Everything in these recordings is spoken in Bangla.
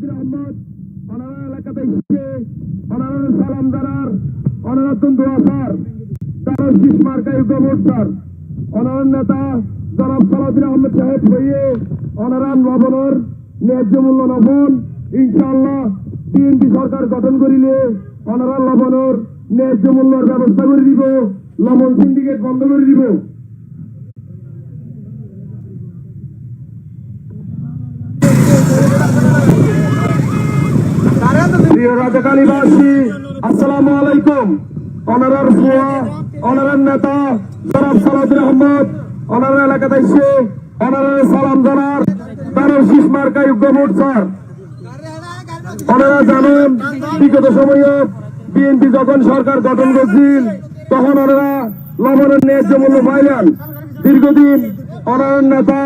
সালাউদ্দিন আহমদ ওনারা এলাকাতে এসে ওনারা সালাম জানার ওনারা তুন্দু আসার শীষ মার্কা ইউগমোট স্যার নেতা জনাব সালাউদ্দিন আহমদ সাহেব হইয়ে ওনারা লবণর ন্যায্য মূল্য লবণ ইনশাআল্লাহ বিএনপি সরকার গঠন করিলে ওনারা লবণর ন্যায্য মূল্যের ব্যবস্থা করে দিব, লবণ সিন্ডিকেট বন্ধ করে দিব। প্রিয় রাজাকালীবাসী আসসালামু আলাইকুম। অনারার ফুয়া অনারার নেতা, জনাব সালাউদ্দিন আহমদ, অনারার এলাকাতে এসে অনারার সালাম জানার তার শীষ মার্কা ইউগমুট স্যার। ওনারা জানেন, বিগত সময়ে বিএনপি যখন সরকার গঠন করছিল, তখন ওনারা লবণের ন্যায্য মূল্য পাইলেন। দীর্ঘদিন ওনার নেতা,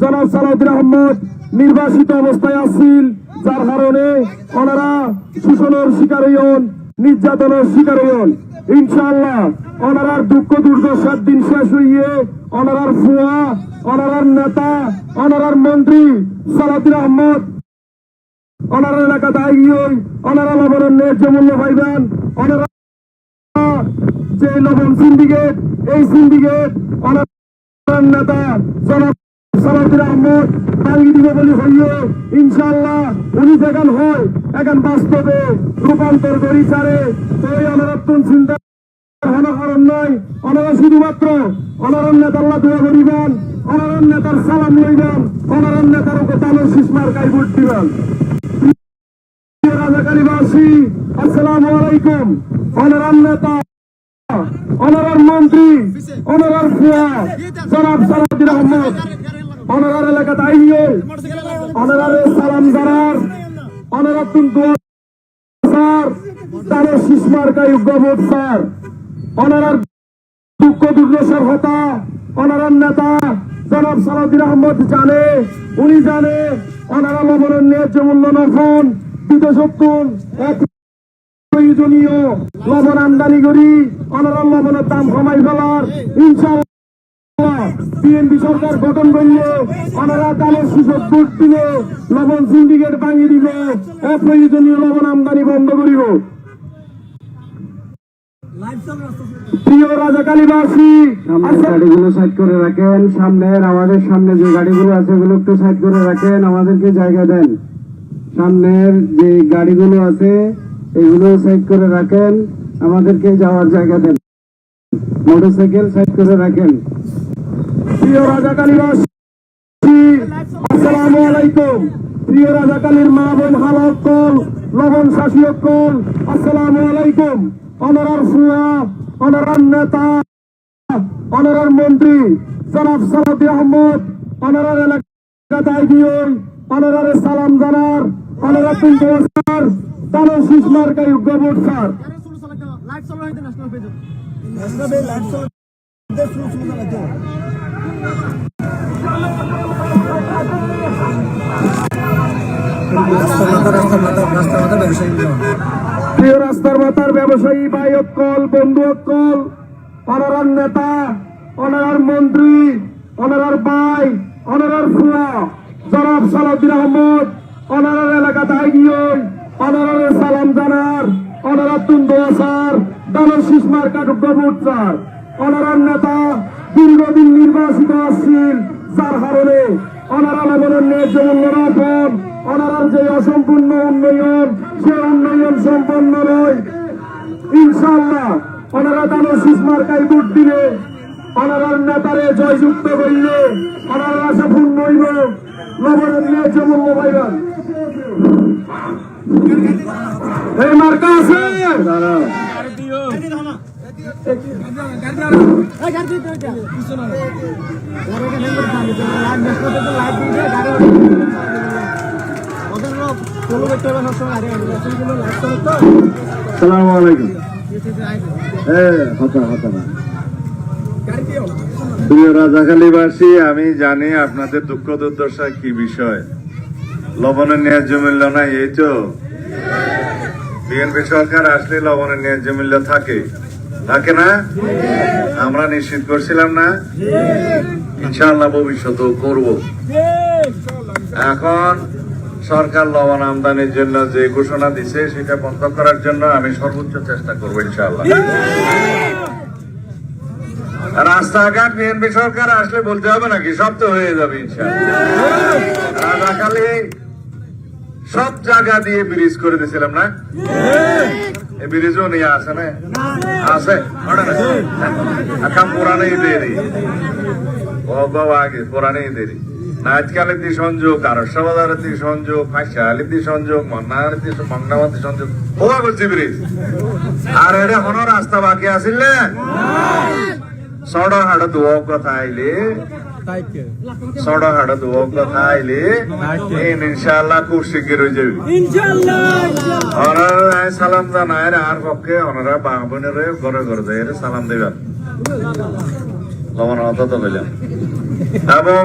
জনাব সালাউদ্দিন আহমদ নির্বাসিত অবস্থায় আসছিল যার কারণে ওনারা শোষণের শিকার হইন নির্যাতনের শিকার হইন ইনশাআল্লাহ ওনারার দুঃখ, দুর্দশার দিন শেষ হইয়ে ওনারার ফুয়া, ওনারার নেতা, ওনারার মন্ত্রী সালাউদ্দিন আহমদ, ওনার এলাকাতে আইয়ই ওনারা লবণের ন্যায্য মূল্য পাইবেন, ওনারা যে লবণ সিন্ডিকেট এই সিন্ডিকেট ওনার নেতা, জনাব সালাউদ্দিন আহমদ ভাঙি দিবে বলে হইয়ে ইনশাল্লাহ উনি যেখান হয়, এখন বাস্তবে রূপান্তর করি চারে ওই অনারত্তন চিন্তা অনারণ অনারণ অনারণ মন্ত্রী, অনারার ফুয়া, জনাব সালাউদ্দিন আহমদ। অনারার এলাকাতে আইয়ে অনারার সালাম জানার, অনারার দোয়া স্যার শিসমার গাই গভট স্যার। অনারার দুঃখ দুর্দশার হতা, অনারার নেতা জনাব সালাউদ্দিন আহমদ জানে, উনি জানে, অনারা লবণের ন্যায্য মূল্য নখন বিদেশত্তুন এক প্রয়োজনীয় লবণ আমদানি করি অনারা লবণের দাম কমাই ফেলার ইনশাআল্লাহ বিএনপি সরকার গঠন করলে ওনারা দামের সুযোগ ভোট দিল লবণ সিন্ডিকেট ভাঙিয়ে দিল অপ্রয়োজনীয় লবণ আমদানি বন্ধ করিব। প্রিয় রাজাকালীবাসী সামনের গাড়িগুলো সাইড করে রাখেন সামনের আমাদের সামনে যে গাড়িগুলো আছে ওগুলো একটু সাইড করে রাখেন আমাদেরকে জায়গা দেন। সামনের যে গাড়িগুলো আছে এগুলো সাইড করে রাখেন আমাদেরকে যাওয়ার জায়গা দেন। মোটরসাইকেল সাইড করে রাখেন। প্রিয় রাজাকালীবাসী আসসালামু আলাইকুম। প্রিয় রাজাকালীর মা বোন হালক কল লবণ শাসিয়ক কল আসসালামু আলাইকুম। অনারার ফুয়া অনারার নেতা অনারার মন্ত্রী জনাব সালাদি আহমদ অনারার এলাকাতে আইডিও অনারার সালাম জানার অনারার তুলতে স্যার তালো সুষমার কাই গবর স্যার লাইট চালু লাইট চালু। প্রিয় রাস্তার মাতার ব্যবসায়ী ভাই অক্কল, বন্ধু অক্কল অনারার নেতা, অনারার মন্ত্রী, অনারার ভাই, অনারার ফুয়া, জনাব সালাউদ্দিন আহমদ, অনারার এলাকা দায়গিয়ে অনারার সালাম জানার, অনারার তুন্দ দানের শিসমার কাটুক স্যার অনারার নেতা দীর্ঘদিন নির্বাচিত আসছিল যার কারণে অনারা লবণের ন্যায্য মূল্য রোপণ অনারার যে অসম্পূর্ণ উন্নয়ন সে উন্নয়ন সম্পন্ন নয়। ইনশাল্লাহ ওনারা তাদের সুষমার কাই ভোট দিলে ওনারার নেতারে জয়যুক্ত করলে ওনার আশা পূর্ণ হইল লবণের ন্যায্য মূল্য পাইবেন এই মার্কা আছে? আমি জানি আপনাদের দুঃখ দুর্দশা কি বিষয়। লবণের ন্যায্য মূল্য নাই, এই তো। বিএনপি সরকার আসলে লবণের ন্যায্য মূল্য থাকে। থাকে না? আমরা নিশ্চিত করছিলাম না। ইনশাআল্লাহ ভবিষ্যতেও করব। এখন সরকার লবণ আমদানির জন্য যে ঘোষণা দিছে, সেটা বন্ধ করার জন্য আমি সর্বোচ্চ চেষ্টা করব ইনশাআল্লাহ। রাস্তাঘাট বিএনপি সরকার আসলে বলতে হবে নাকি? সব তো হয়ে যাবে ইনশাআল্লাহ। রাজাকালে সব জায়গা দিয়ে ব্রিজ করে দিয়েছিলাম না? এই ব্রিজও নিয়ে আসে না আছে এখন পুরানেই দেরি বাবা আগে পুরানেই দেরি নাচকালের দি সংযোগ আরসাবাজারের দি সংযোগ ফাঁসালির দি সংযোগ মন্নার দি মন্নাবাদ দি সংযোগ ও করছি ব্রিজ আর এটা হন রাস্তা বাকি আসিল সড় হাড় দোয়া কথা আইলে সড় হাড় দোয়া কথা আইলে এই ইনশাআল্লাহ খুব শিগগির হয়ে যাবে ওনারা সালাম জানায় আর পক্ষে ওনারা ঘরে ঘরে যায় সালাম দেবেন লবণ অন্তত এবং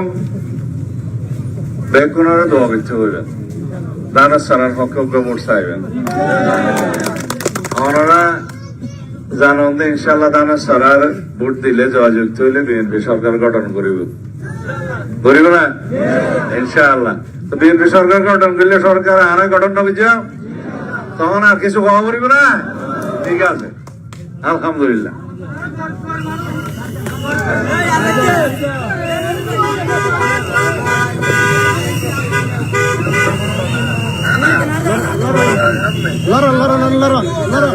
বেকুনারে দোয়া করতে হইবেন দানা সারার পক্ষে মোট চাইবেন ওনারা জানান যে ইনশাল্লাহ দানা সারার ভোট দিলে যোগাযোগ হইলে বিএনপি সরকার গঠন করিব করিব না? ইনশাআল্লাহ। তো বিএনপি সরকার গঠন করলে সরকার আর গঠন যাও তখন আর কিছু কমা করিব না? ঠিক আছে। আলহামদুলিল্লাহ। লড়ন লড়ন লড়ন লড়ন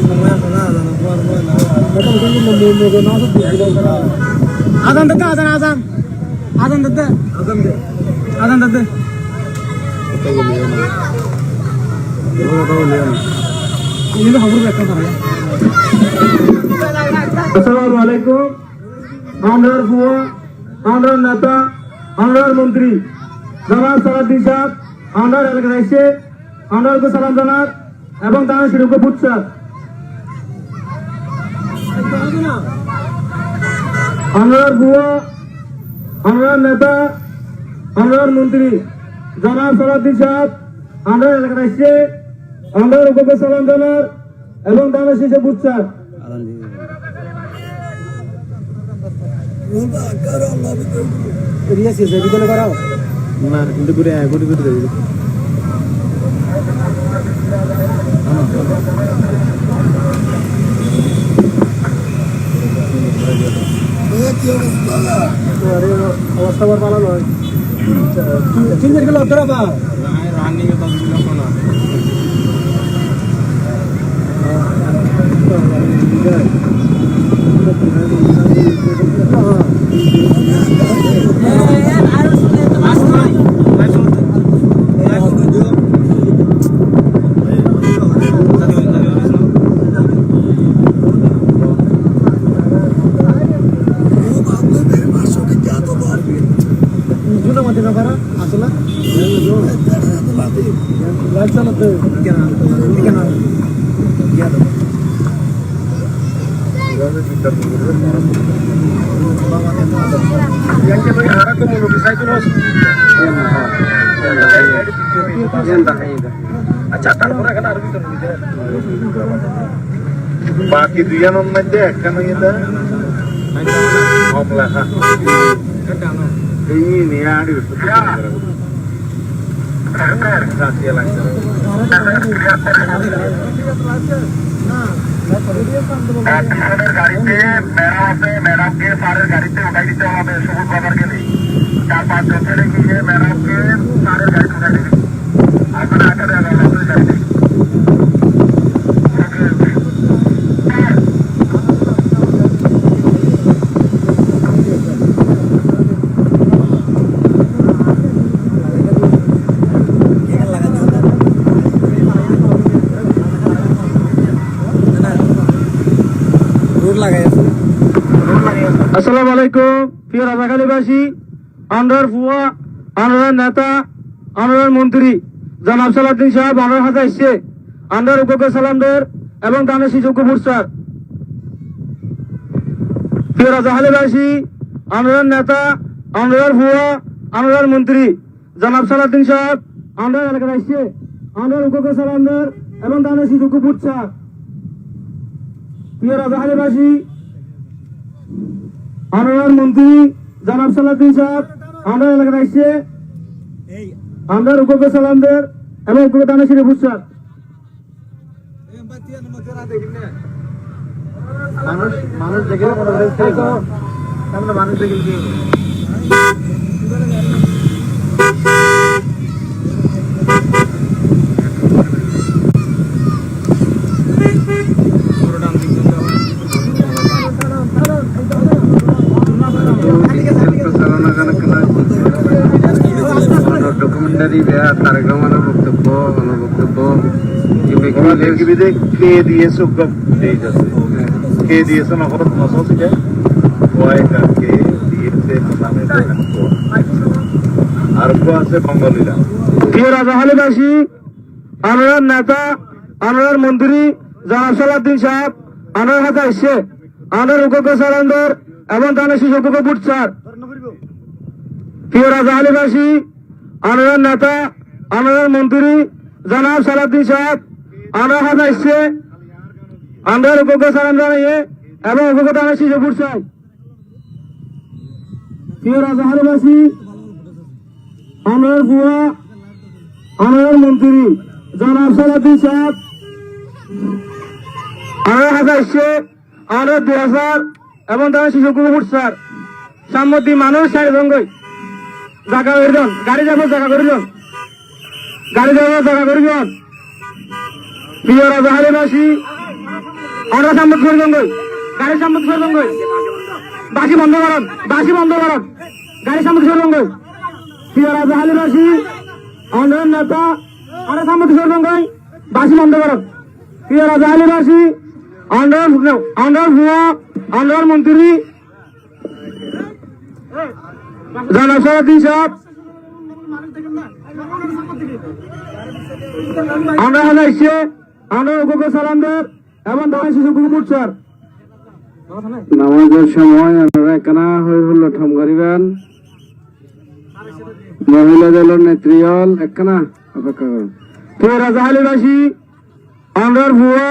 আদান দাদা আদান আদান আদান দাদা আদান দাদা আসসালামু আলাইকুম আমরা ভুয়া আমরা নেতা আমরা মন্ত্রী জনাব সালাদ্দিন সাহেব আমরা এলাকায় এসে আমরাকে সালাম জানার এবং তারা সেরকম বুঝছে আমরার ফুয়া আমরার নেতা আমরার মন্ত্রী জামাত সালাদ্দিন সাহেব আমরার এলাকায় এসে আমরার উপকে সালাম জানার এবং তার শেষে বুঝছার Dia sih, saya bikin negara. Nah, itu gue অবস্থা বড় ভালো নয়। চিন্তার গেলে অতটা বা রানিং আচ্ছা তারপরে এখানে আরও ভিতরে বাকি দুজনের মধ্যে একটা নিয়ে দেয় কম লেখা এই নিয়ে লাগছে। গাড়িতে স্যারের গাড়িতে উঠাই দিতে হবে সবুজ বাজার গেলে চার পাঁচজন গিয়ে ম্যাডামকে স্যারের গাড়িতে উঠাই দিবে রোড লাগাই আছে আসসালামু আলাইকুম, প্রিয় রাজাখালীবাসী আন্ডার ফুয়া আন্ডার নেতা আন্ডার মন্ত্রী, জনাব সালাদ্দিন সাহেব আন্ডার হাতে এসছে। আন্ডার উপকে সালামদের এবং দানেশি যোগ্য পুরস্কার প্রিয় রাজাখালীবাসী আন্ডার নেতা আন্ডার ফুয়া আন্ডার মন্ত্রী, জনাব সালাদ্দিন সাহেব আন্ডার এলাকায় এসছে। আন্ডার উপকে সালামদের এবং দানেশি যোগ্য পুরস্কার প্রিয় রাজাখালীবাসী আনোয়ার মন্ত্রী জনাব সালাদ্দিন সাহেব আমরা এলাকায় আসছে আমরা উপকে সালামদের এবং উপকে দানা শিরে বুঝছার মানুষ মানুষ দেখে মনে মানুষ দেখে কে দিয়েছে দেই যাচ্ছে কে দিয়েছে নগর নশো থেকে কয়টা কে দিয়েছে নামে আর আছে বঙ্গলীরা প্রিয় আনোয়ার নেতা, আনোয়ার মন্ত্রী জনাব সালাদ্দিন সাহেব, আনোয়ার হাতে আসছে আনোয়ার সালামদের এবং শিশু প্রিয় আনোয়ার নেতা, আনোয়ার মন্ত্রী জনাব সালাদ্দিন সাহেব আনোয়ার হাতে আসছে আনোয়ার উপকে সালাম জানিয়ে এবং উপকে দানা শিশু বুঝছার প্রিয় রাজাহালিবাসী আনোয়ার বুয়া আনোয়ার মন্ত্রী, জনাব সালাদ্দিন সাহেব আনোয়ার হাজার এসছে। আনোয়ার দুই হাজার এবং তারা শিশু কুকুর স্যার। সাম্মতি মানুষ সাড়ে জঙ্গই জায়গা করে গাড়ি যাব জায়গা করে গাড়ি যাব জায়গা করে প্রিয় রাজাহারিবাসী আমরা সাম্মত করে জঙ্গই গাড়ি সাম্মত করে জঙ্গই বাসি বন্ধ করেন, বাসি বন্ধ করেন গাড়ি সাম্মত করে জঙ্গই প্রিয় রাজাহারিবাসী আমাদের নেতা আমরা সাম্মত করে জঙ্গই বাসি বন্ধ করেন। প্রিয় রাজাহারিবাসী আন্ডার আন্ডার ভুয়া আন্ডার মন্ত্রী সারাদিন সাহেব আমরা হাজার এসে আমরা উপকে সালামদের এবং দাদা শিশু কুকুর স্যার। নামাজের সময় আপনারা একানা হয়ে হলো ঠম করিবেন। মহিলা দলের নেত্রীল একখানা অপেক্ষা করুন। প্রিয় রাজাহালিবাসী আন্ডার ভুয়া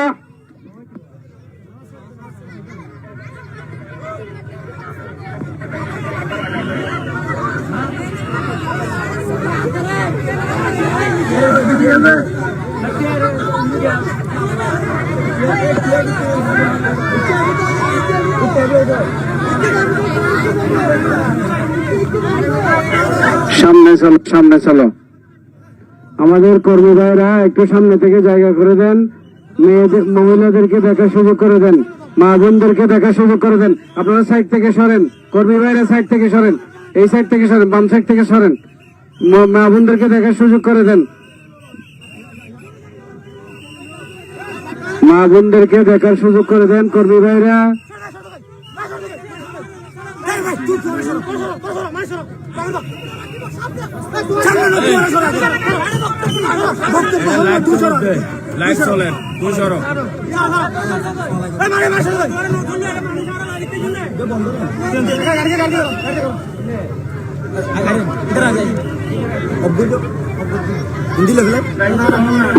সামনে চলো সামনে চলো। আমাদের কর্মী ভাইরা একটু সামনে থেকে জায়গা করে দেন। মেয়েদের, মহিলাদেরকে দেখার সুযোগ করে দেন। মা বোনদেরকে দেখার সুযোগ করে দেন। আপনারা সাইড থেকে সরেন। কর্মী ভাইরা সাইড থেকে সরেন। এই সাইড থেকে সরেন, বাম সাইড থেকে সরেন। মা বোনদেরকে দেখার সুযোগ করে দেন। মা বোনদেরকে দেখার সুযোগ করে দেন কর্মী ভাইরা।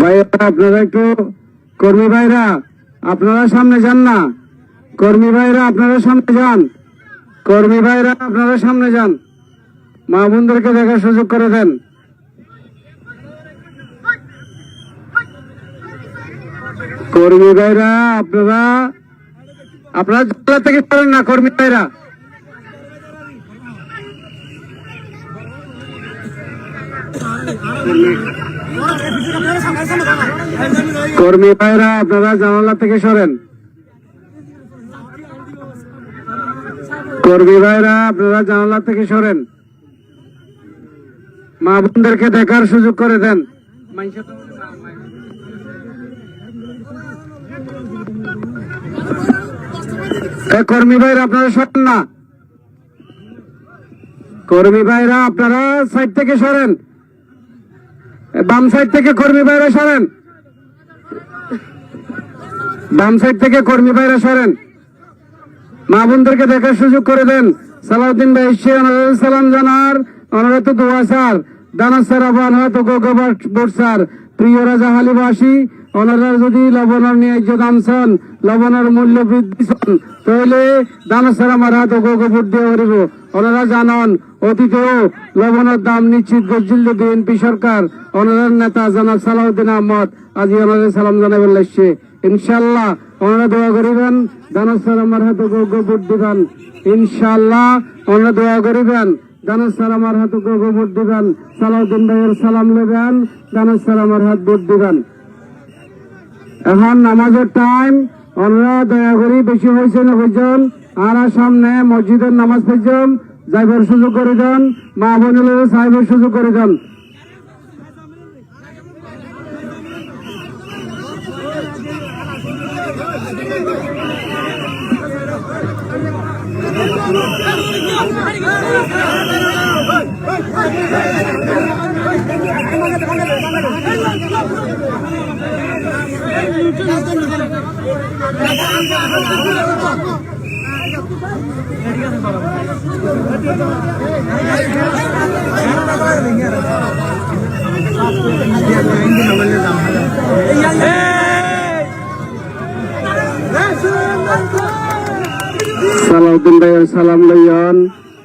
ভাইরা আপনারা একটু কর্মী ভাইরা, আপনারা সামনে যান না। কর্মী ভাইরা, আপনারা সামনে যান। কর্মী ভাইরা, আপনারা সামনে যান। মা বোনদেরকে দেখার সুযোগ করে দেন। কর্মী ভাইরা, আপনারা আপনারা জানলা থেকে সরেন না, কর্মী ভাইরা। কর্মী ভাইরা আপনারা জানালা থেকে সরেন। কর্মী ভাইরা আপনারা জানালা থেকে সরেন। মা বোনদেরকে দেখার সুযোগ করে দেন। কর্মী ভাইরা আপনারা সরেন না। কর্মী ভাইরা আপনারা সাইড থেকে সরেন। বাম সাইড থেকে কর্মী ভাইরা সরেন। বাম সাইড থেকে কর্মী ভাইরা সরেন। মা বোনদেরকে দেখার সুযোগ করে দেন। সালাউদ্দিন ভাই সালাম জানার অনুরত তো দোয়া, স্যার। দানা স্যার আবহাওয়া হয়তো গোগাবার বোর্ড, স্যার। প্রিয় রাজা হালিবাসী ওনারা যদি লবণের ন্যায্য দাম চান, লবণের মূল্য বৃদ্ধি চান, তাহলে দানা স্যার আমার হাতে ভোট দিয়ে করিব ওনারা জানান, অতীতেও লবণের দাম নিশ্চিত গজ্জিল বিএনপি সরকার। ওনার নেতা জনাব সালাউদ্দিন আহমদ আজি ওনাদের সালাম জানাবেন লাগছে। ইনশাল্লাহ ওনারা দোয়া করিবেন দানব স্যার আমার হাতে ভোট দিবেন। ইনশাল্লাহ ওনারা দোয়া করিবেন দানব স্যার আমার হাতে ভোট দিবেন। সালাউদ্দিন ভাইয়ের সালাম নেবেন দানব স্যার আমার হাত ভোট দিবেন। এখন নামাজের টাইম ওনারা দয়া করি বেশি হয়েছে না হয়েছেন আর সামনে মসজিদের নামাজ পড়ছেন যাইবার সুযোগ করে দেন মা বোনের সাহেবের সুযোগ করে দেন সালাউদ্দিন ভাইয়ের সালাম লইয়ন,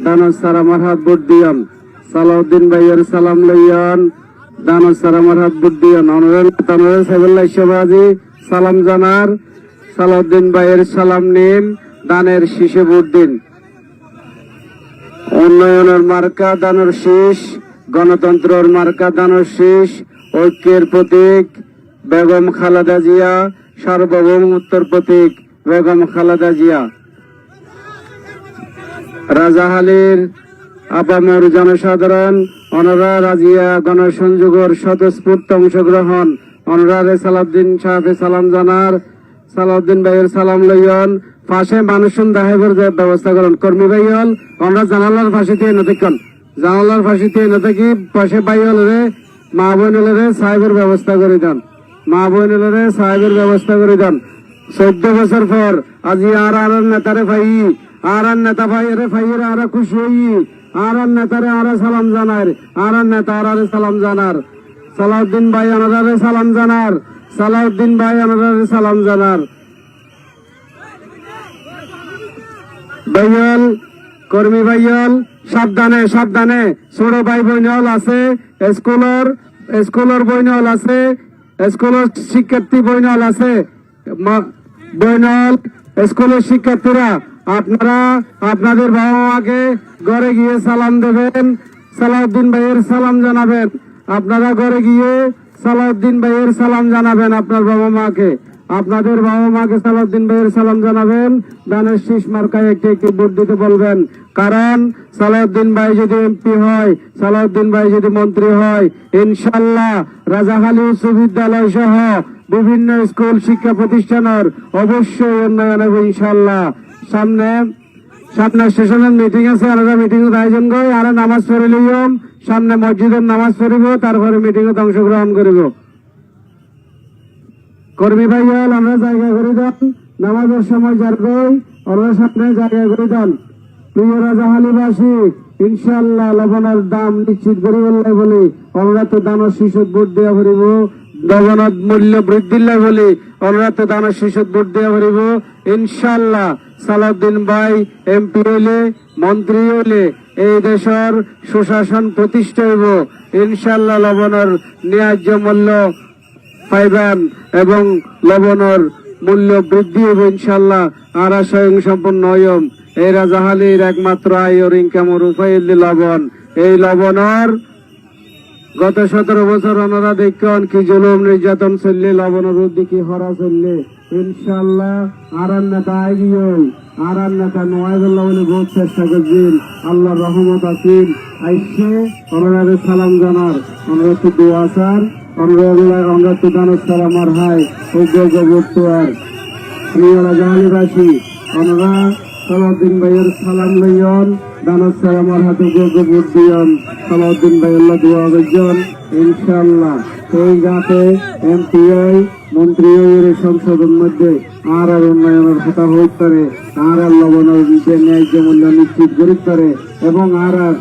দানব স্যার আমার হাত ভোট দিয়ন। সালাউদ্দিন ভাইয়ের সালাম লইয়ন, দানব স্যার আমার হাত ভোট দিয়ন। অনারেল তানোরেল সাহেবুল্লাহ ইসবাজি সালাম জানার সালাউদ্দিন ভাইয়ের সালাম নিন, দানের শীষে ভোট দিন। উন্নয়নের মার্কা, দানের শীষ, গণতন্ত্রের মার্কা, দানের শীষ, ঐক্যের প্রতীক, বেগম খালেদা জিয়া সার্বভৌমত্বের প্রতীক, বেগম খালেদা জিয়া। রাজাহালির আপামর জনসাধারণ, অনরা রাজিয়া গণসংযোগের স্বতঃস্ফূর্ত অংশগ্রহণ অনরারে সালাউদ্দিন সাহেবে সালাম জানার, সালাউদ্দিন ভাইয়ের সালাম লইয়ন। পাশে মানুষ দাহেবের ব্যবস্থা করেন। কর্মী ভাইয়ল, আমরা জানালার ফাঁসি দিয়ে নদীক্ষণ। জানালার ফাঁসি দিয়ে নদী পাশে ভাইয়ল রে, মা বোন রে সাহেবের ব্যবস্থা করে দেন। মা বোন রে সাহেবের ব্যবস্থা করে দেন। চোদ্দ বছর পর আজি আর আর নেতারে ভাই, আর আর নেতা ভাই রে ভাই আর খুশি হই। আর আর নেতারে আর সালাম জানার আর নেতা আর সালাম জানার। সালাউদ্দিন ভাই আনারে সালাম জানার, সালাউদ্দিন ভাই আনারে সালাম জানার। ভাইয়াল, কর্মী ভাইয়াল, সাবধানে সাবধানে। ছোট ভাই বোনল আছে, স্কুলের স্কুলের বইনল আছে, স্কুলের শিক্ষার্থী বইনল আছে। বইনল স্কুলের শিক্ষার্থীরা, আপনারা, আপনাদের বাবা মাকে ঘরে গিয়ে সালাম দেবেন, সালাউদ্দিন ভাইয়ের সালাম জানাবেন। আপনারা ঘরে গিয়ে সালাউদ্দিন ভাইয়ের সালাম জানাবেন আপনার বাবা মাকে। আপনাদের বাবা মাকে সালাউদ্দিন ভাইয়ের সালাম জানাবেন। দানের শীষ মার্কায় একটি একটি ভোট দিতে বলবেন। কারণ সালাউদ্দিন ভাই যদি এমপি হয়, সালাউদ্দিন ভাই যদি মন্ত্রী হয়, ইনশাল্লাহ রাজাখালী উচ্চ বিদ্যালয় সহ বিভিন্ন স্কুল শিক্ষা প্রতিষ্ঠানের অবশ্যই উন্নয়ন হবে ইনশাল্লাহ। সামনে সামনে স্টেশনের মিটিং আছে, আলাদা মিটিং আয়োজন করে, আর নামাজ পড়ে লইম সামনে মসজিদের নামাজ পড়িব, তারপরে মিটিং অংশগ্রহণ করিব। কর্মী ভাই হল আমরা জায়গা করে দেন, নামাজের সময় যার গই আমরা সামনে জায়গা করে দেন। প্রিয় রাজা হালিবাসী ইনশাল্লাহ লবণের দাম নিশ্চিত করি বললে বলি আমরা তো দানের শিশুর ভোট দেওয়া করিব, লবণের মূল্য বৃদ্ধির বলি আমরা তো দানের শিশুর ভোট দেওয়া করিব ইনশাল্লাহ সালাউদ্দিন ভাই, এমপি হইলে, মন্ত্রী হইলে এই দেশের সুশাসন প্রতিষ্ঠা হইব। ইনশাল্লাহ লবণের ন্যায্য মূল্য পাইবেন এবং লবণের মূল্য বৃদ্ধি হবে ইনশাল্লাহ আর স্বয়ং সম্পন্ন হইম এই রাজাহালির একমাত্র আয় ওর ইনকামর উপায় লবণ। এই লবণের গত সতেরো বছর ওনারা দেখুন কি জুলুম, নির্যাতন চললে লবণের উদ্দিকে হরা চললে। ইনশাল্লাহ আর আর নেতা আইগিয়ে আর আর নেতা নোয়াইদুল্লাহ বলে বহুত চেষ্টা করছেন। আল্লাহ রহমত আছেন। আইসে ওনারা সালাম জানার। ওনারা তো দোয়া স্যার ওনারা ওনারা দানোর সালাম আর হাই প্রিয় জাহালিবাসী ওনারা সালাউদ্দিন ভাইয়ের সালাম লইয়ন দানত সালামার হাতে গোগো ভোট দিয়ন। সালাউদ্দিন ভাই আল্লাহ দোয়া করছেন ইনশাআল্লাহ। সেই গাতে এমপিআই, মন্ত্রী সংসদের মধ্যে আর আর উন্নয়নের কথা হইতে পারে। আর আর লবণের ন্যায্য মূল্য নিশ্চিত করিতে করে এবং আর আর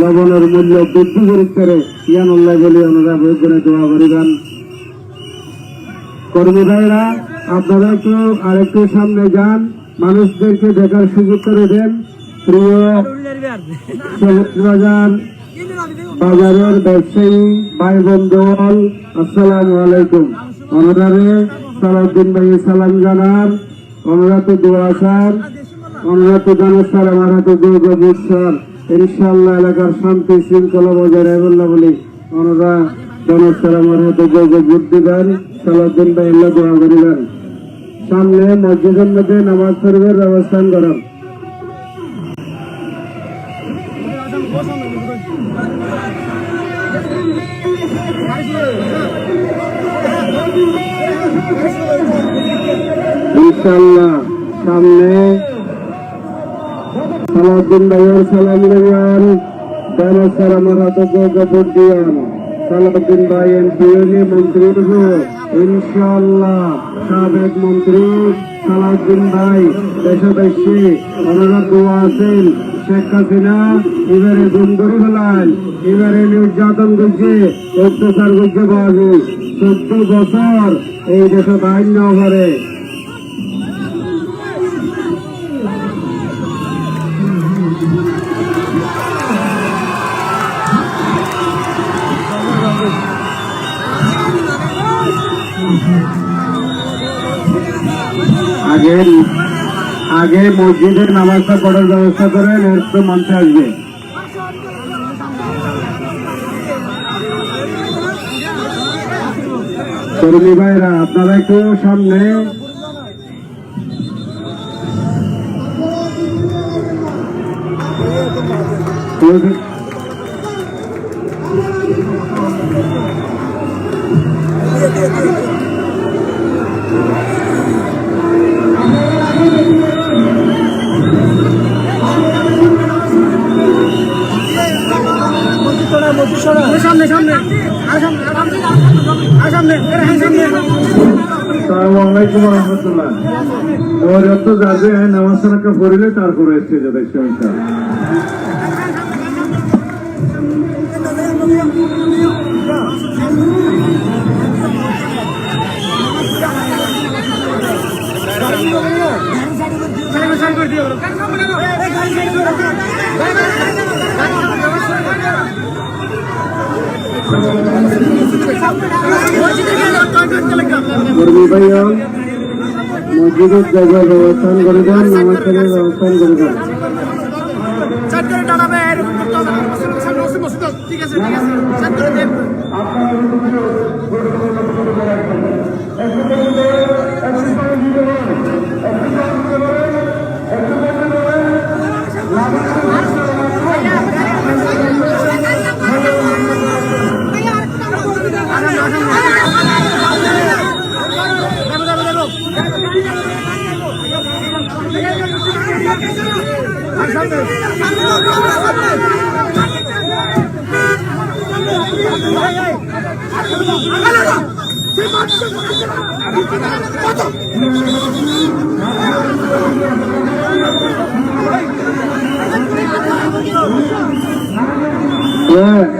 লবণের মূল্য বৃদ্ধি করিতে পারে, ইয়ানুল্লাহ বলে ওনারা বৈজ্ঞানিক দোয়া করিবেন। কর্মী ভাইরা, আপনারা একটু আরেকটু সামনে যান। মানুষদেরকে দেখার সুযোগ করে দেন প্রিয় বাজারের ব্যবসায়ী ভাই বন্ধুগণ আসসালামু আলাইকুম। ওনারে সালাউদ্দিন ভাই সালাম জানান। ওনারা তো দোয়া স্যার ওনারা তো জানার স্যার, আমার হাতে দুর্গা স্যার। ইনশাল্লাহ এলাকার শান্তি, শৃঙ্খলা বজায় রাখবেন বলে ওনারা জানার স্যার, আমার হাতে ভোট দিবেন সালাউদ্দিন ভাই, আল্লাহ দোয়া করিবেন সামনে মসজিদের মধ্যে নামাজ পড়বের ব্যবস্থান করেন ইনশাল্লাহ সামনে সালাউদ্দিন ভাইয়ের সালাম নেবেন দানা স্যার আমার হাতে গপর দিয়ান সালাউদ্দিন ভাই এমপিওনি মন্ত্রী ইনশাল্লাহ সাবেক মন্ত্রী সালাউদ্দিন ভাই, দেশবাসী, ওনারা দোয়া আছেন। শেখ হাসিনা, এবারে গুম করে ফেলান এবারে নির্যাতন করছে, অত্যাচার করছে বাবু চোদ্দ বছর এই দেশে বাইন না করে। আগে মসজিদের নামাজটা পড়ার ব্যবস্থা করেন এরপর মঞ্চে আসবে। কর্মী ভাইরা, আপনারা একটু সামনে সামনে সামনে। আসসালামাইকুম রহমতুল্লাহ যত যাবে নামাজ সালাকা পড়িলে তারপরে স্টেজে দেখছে কর্মী ভাইয়া, মসজিদের জায়গায় ব্যবস্থান করে দেন নমস্কারের ব্যবস্থান করে দেন। ঠিক আছে ঠিক আছে দেন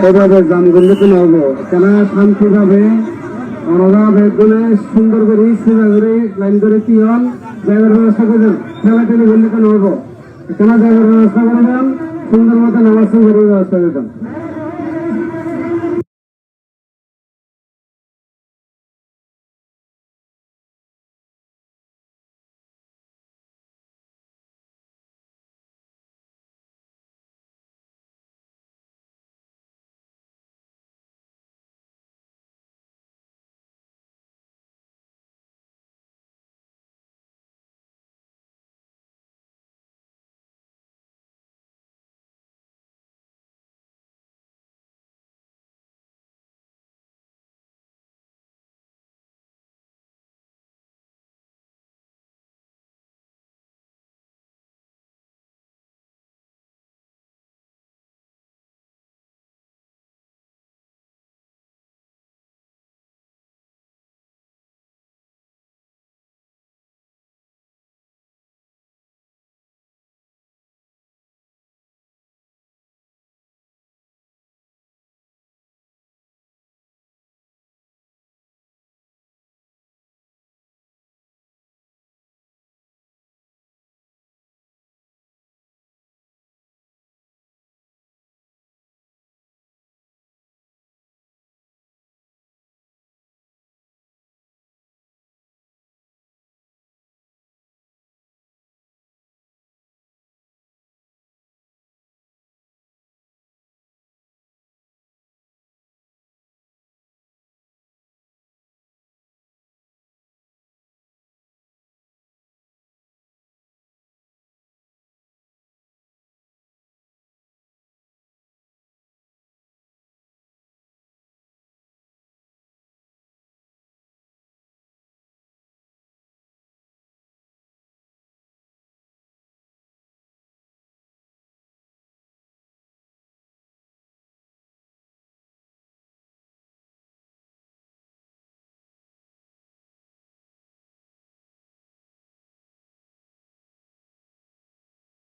এভাবে জাম করলে তো নহবো কেন শান্তি ভাবে ওনারা বেগুনে সুন্দর করে সোজা করে লাইন করে কি হন? ব্যবস্থা করে খেলা টেলি করলে তো নহবো কেন জায়গার ব্যবস্থা করে দেন সুন্দর মতো নামাজ সুন্দর ব্যবস্থা করে দেন